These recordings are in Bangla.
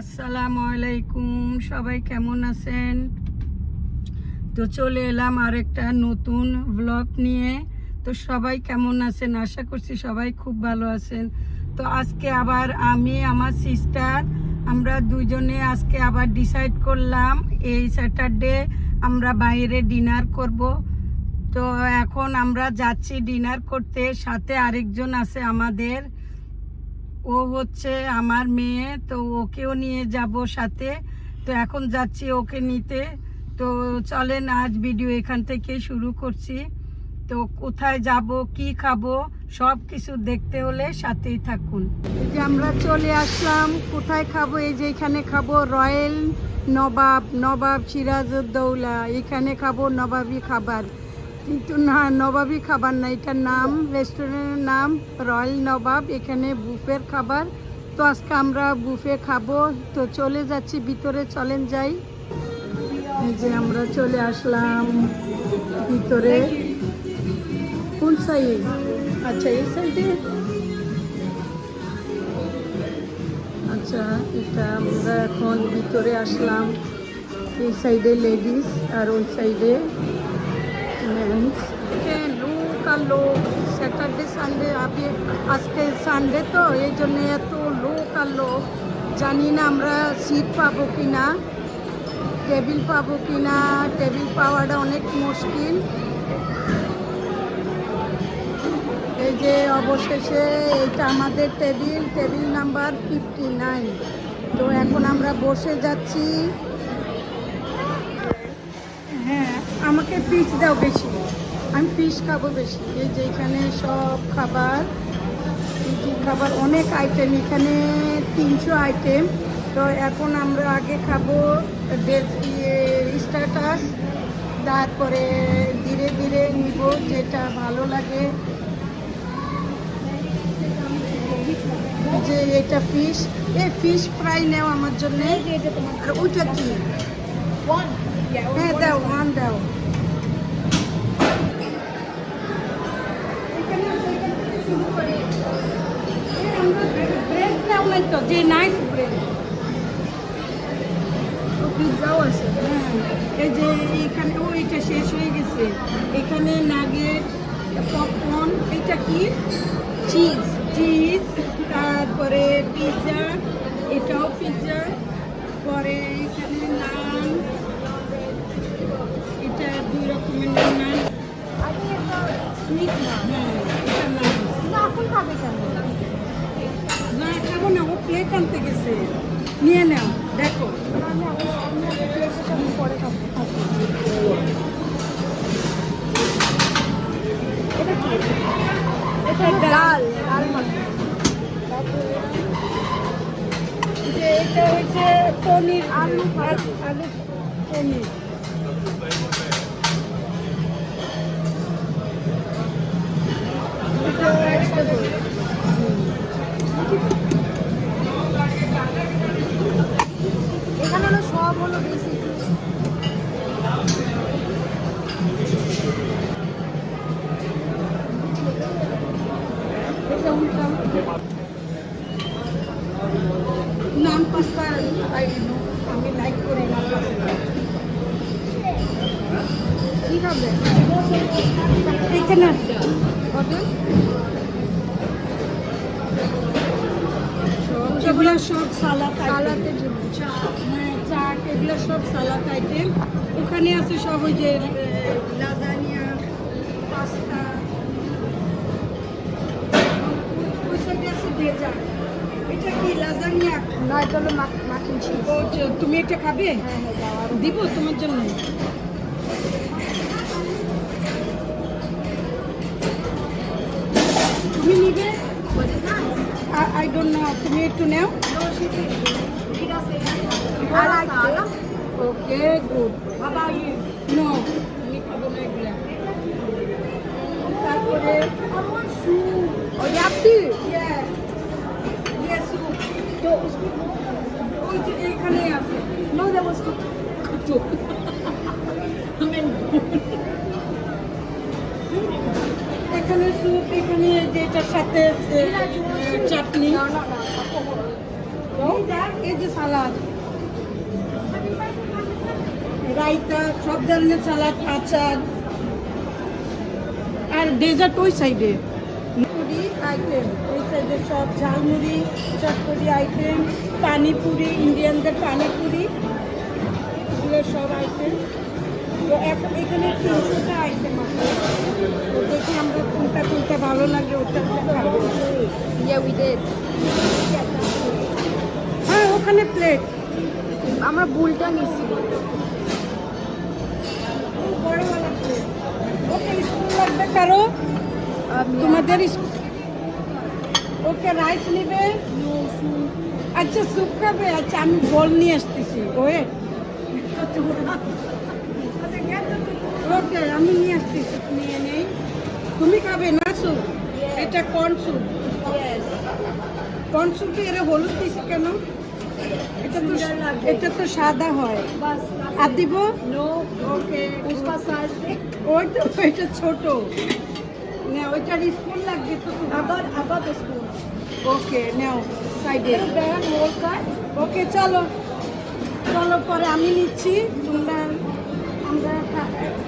আসসালামু আলাইকুম সবাই কেমন আছেন? তো চলে এলাম আরেকটা নতুন ব্লগ নিয়ে। তো সবাই কেমন আছেন? আশা করছি সবাই খুব ভালো আছেন। তো আজকে আবার আমি, আমার সিস্টার আমরা দুজনে আজকে আবার ডিসাইড করলাম, এই স্যাটারডে আমরা বাইরে ডিনার করব। তো এখন আমরা যাচ্ছি ডিনার করতে, সাথে আরেকজন আছে আমাদের। ও হচ্ছে আমার মেয়ে, তো ওকেও নিয়ে যাব সাথে। তো এখন যাচ্ছি ওকে নিতে। তো চলেন, আজ ভিডিও এখান থেকে শুরু করছি। তো কোথায় যাব, কি খাব, সব কিছু দেখতে হলে সাথেই থাকুন। এই যে আমরা চলে আসলাম, কোথায় খাব? এই যে এখানে খাব রয়্যাল নবাব নবাব সিরাজউদ্দৌলা। এখানে খাব নবাবী খাবার। কিন্তু না, নবাবী খাবার না, এটার নাম রেস্টুরেন্টের নাম, রয়্যাল নবাব, এখানে বুফের খাবার। তো আজকে আমরা বুফে খাব। তো চলে যাচ্ছি, ভিতরে চলেন যাই। যে আমরা চলে আসলাম ভিতরে। কোন সাইড? আচ্ছা এই সাইডে। আচ্ছা এটা আমরা এখন ভিতরে আসলাম। এই সাইডে লেডিস আর ওই সাইডে মেন্স লোক আর লোক স্যাটারডে সানডে আপনি আজকে সানডে তো, এই জন্য এত লোক আর লোক জানি না আমরা সিট পাবো কি না টেবিল পাবো কি না টেবিল পাওয়াটা অনেক মুশকিল। এই যে অবশেষে এটা আমাদের table table number fifty nine তো এখন আমরা বসে যাচ্ছি হ্যাঁ আমাকে পিস দাও বেশি। আমি পিস খাব বেশি। এই যে এখানে সব খাবার কি খাবার অনেক আইটেম এখানে তিনশো আইটেম তো এখন আমরা আগে খাব স্ট্যাটাস তারপরে ধীরে ধীরে নিব যেটা ভালো লাগে। যে এটা ফিশ এ ফিশ ফ্রাই নেও আমার জন্য। আর ওইটা কি? হ্যাঁ দাও ওয়ান দাও। পিৎজাও আছে হ্যাঁ এই যে এখানে ও এটা শেষ হয়ে গেছে এখানে নাগেট পপকর্ন এটা কি? চিজ চিজ তারপরে পিৎজা এটাও পিৎজা পরে এখানে নান এটা দুই রকমের নান হ্যাঁ। নান না খাব না ও প্লেট আনতে গেছে। নিয়ে নাও দেখো। এটা ডাল। যে এটা হচ্ছে পনির আলু আলু পনির। আই নো আমি লাইক করি না কি খাবে? এখানে এগুলো সব সালাদ সালাদের জন্য। হ্যাঁ চাট এগুলো সব সালাদ আইটেম ওখানে আছে সব ওই যে লাজানিয়া পাস্তা ওই সাইডে আছে ডেজার্ট এটা কি লাজানিয়া না এটা হলো মাখন চিজ তুমি এটা খাবে? হ্যাঁ হ্যাঁ দিব তোমার জন্য। তুমি নিবে? আই ডোন্ট নো তুমি একটু নাও। Okay good. বাবা নো। আমি খাব না এগুলা। তারপরে have এখানে স্যুপ এখানে যেটার সাথে চাটনি. এই যে সব ধরনের সালাদ আচার আর ডেজার্ট ওই সাইডে মুড়ি আইটেম ওই সাইডে সব ঝালমুড়ি চটপটি আইটেম পানিপুরি ইন্ডিয়ানদের পানিপুরি এগুলো সব আইটেম তো এখন এখানে তিনশোটা আইটেম আছে। তো দেখি আমরা কোনটা কোনটা ভালো লাগে ওটা খাব হ্যাঁ ওখানে প্লেট আমরা বুলটা নিচ্ছি বড়ওয়ালা প্লেট ওকে স্পুন লাগবে কারও? তোমাদের ওকে রাইস নিবে? আচ্ছা স্যুপ খাবে? আচ্ছা আমি বল নিয়ে আসতেছি। ওয়ে। ওকে আমি নিয়ে আসতেছি। নিয়ে নেই। তুমি খাবে না স্যুপ এটা কর্ন স্যুপ কর্ন স্যুপে এরা হলুদ দিছি কেন? এটা তো এটা তো সাদা হয়। আর দিব? ওই তো এটা ছোট। ওইটার স্পুন লাগবে তো আবার আবার স্পুন ওকে নাও সাইডে। ব্যাগ মোর ওকে চলো। চলো পরে আমি নিচ্ছি। তোমরা আমরা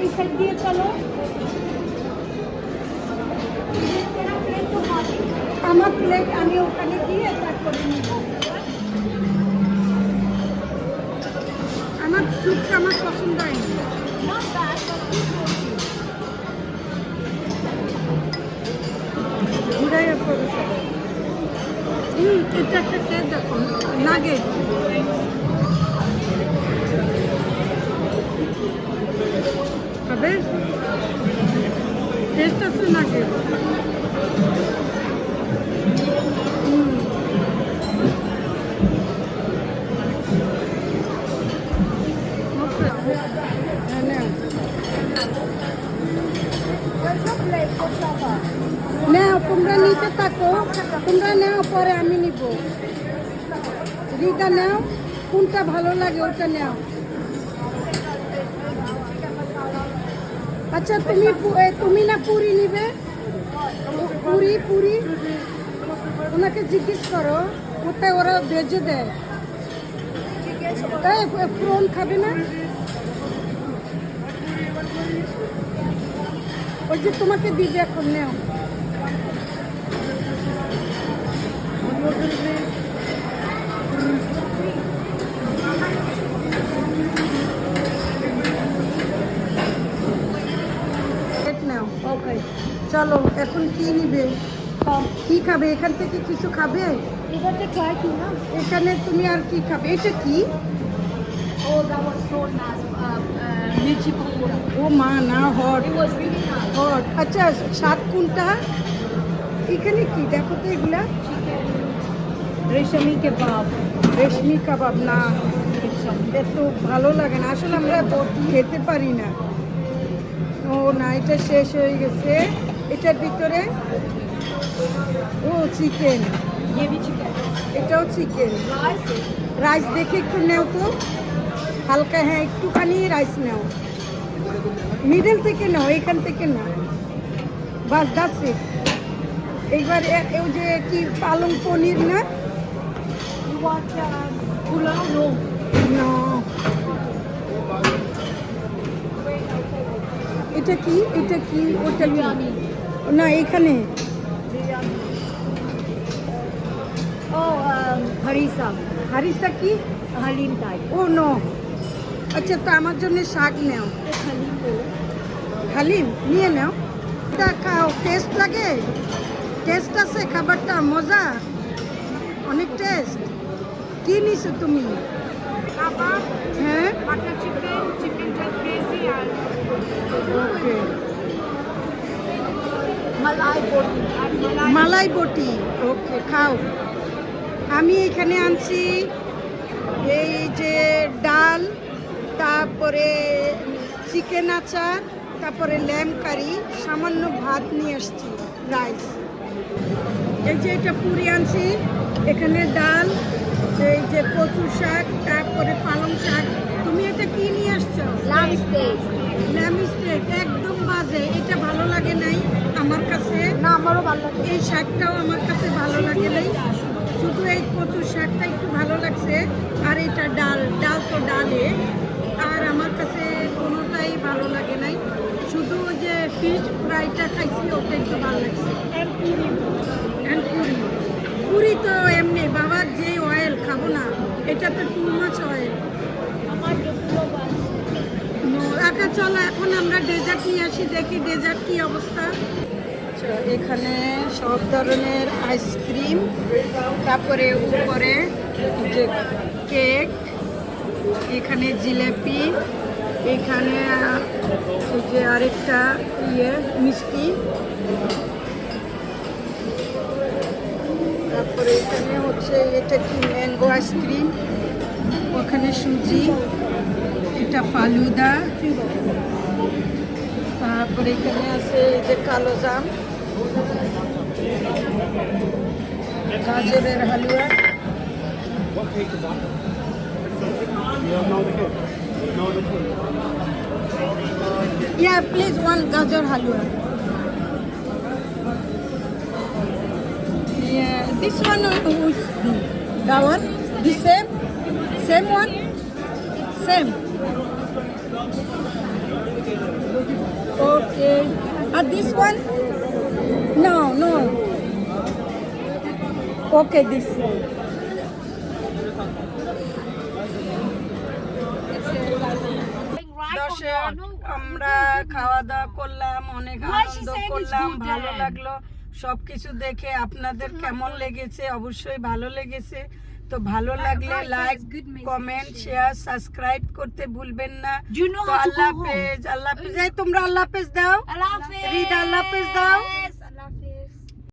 এই সাইড দিয়ে চলো। আমার প্লেট আমি ওখানে দিয়ে তারপরে নেব। আমার সুপটা আমার পছন্দ হয়নি। এটা একটা খেয়ে দেখো নাগে হবে টেস্ট আছে নাগে হুম তোমরা নাও, পরে আমি নিব। রিদা নাও, কোনটা ভালো লাগে ওটা নাও। আচ্ছা তুমি তুমি না পুরি নিবে? পুরি পুরি। ওনাকে জিজ্ঞেস করো, কোথায় ওরা ভেজে দেয়। প্রন খাবে না? ওই যে তোমাকে দিবে এখন, নেও। চলো এখন কি নিবে কি খাবে এখান থেকে কিছু খাবে এখানে খায় কি না এখানে তুমি আর কি খাবে এটা কি ও ও মা না হট হট আচ্ছা স্বাদ কোনটা এখানে কি দেখো তো এগুলা রেশমি কেবাব রেশমি কাবাব না এত ভালো লাগে না। আসলে আমরা খেতে পারি না। ও না এটা শেষ হয়ে গেছে। এটার ভিতরে ও চিকেন। এটাও চিকেন। রাইস দেখে একটু নেও তো। হালকা হ্যাঁ একটুখানি রাইস নেও। মিডল থেকে নাও এখান থেকে নাও। বাস দাস এইবার ওই যে কি পালং পনির না? Want uh, pulao no না এটা কি? এটা কি? ওটা কি? না এখানে। oh um, harissa. কি? halim type ও নো। আচ্ছা তো আমার জন্য শাক নাও। হালিম নিয়ে নাও। এটা খাও। টেস্ট লাগে? টেস্ট আছে? খাবারটা মজা? অনেক টেস্ট। কি নিছো তুমি? হ্যাঁ? jalfrezi and okay. and malai মালাই বটি। ওকে খাও। আমি এখানে আনছি এই যে ডাল তারপরে চিকেন আচার তারপরে ল্যাম কারি সামান্য ভাত নিয়ে আসছি রাইস। এই যে এটা পুরি আনছি এখানে ডাল এই যে কচু শাক তারপরে পালং শাক তুমি এটা কি নিয়ে আসছো? lamb steak ল্যাম স্টেক একদম বাজে। এটা ভালো লাগে নাই আমার কাছে। না আমারও ভালো লাগে এই শাকটাও আমার কাছে ভালো লাগে নাই। শুধু এই কচু শাকটা একটু ভালো লাগছে আর এটা ডাল। ডাল তো ডালে আর আমার কাছে কোনোটাই ভালো লাগে নাই। শুধু ওই যে ফিশ ফ্রাইটা খাইছি ওটা একটু ভালো লাগছে। পুরি। পুরি। তো এমনি বাবার যে এটা তো টু মাছ। অয়েল আচ্ছা চলো এখন আমরা ডেজার্ট নিয়ে আসি দেখি ডেজার্ট কি অবস্থা। আচ্ছা, এখানে সব ধরনের আইসক্রিম তারপরে উপরে যে কেক এখানে জিলেপি এখানে যে আরেকটা ইয়ে মিষ্টি। তারপরে এখানে হচ্ছে এটা কি ম্যাঙ্গো আইসক্রিম ওখানে সুজি এটা ফালুদা তারপরে এখানে আছে এই যে কালো জাম গাজরের হালুয়া Yeah, please one gajar halwa. this one or which? That one? The same? Same one? Same. Okay. And this one? No, no. Okay, this one. দর্শক আমরা খাওয়া দাওয়া করলাম অনেক Why she Ananda saying it's করলাম good ভালো then? লাগলো সবকিছু দেখে আপনাদের কেমন লেগেছে? অবশ্যই ভালো লেগেছে। তো ভালো লাগলে লাইক. কমেন্ট শেয়ার সাবস্ক্রাইব করতে ভুলবেন না। আল্লাহ পেজ হাফেজ আল্লাহ হাফেজ। তোমরা আল্লাহ হাফেজ দাও। Hafiz. আল্লাহ হাফেজ দাও।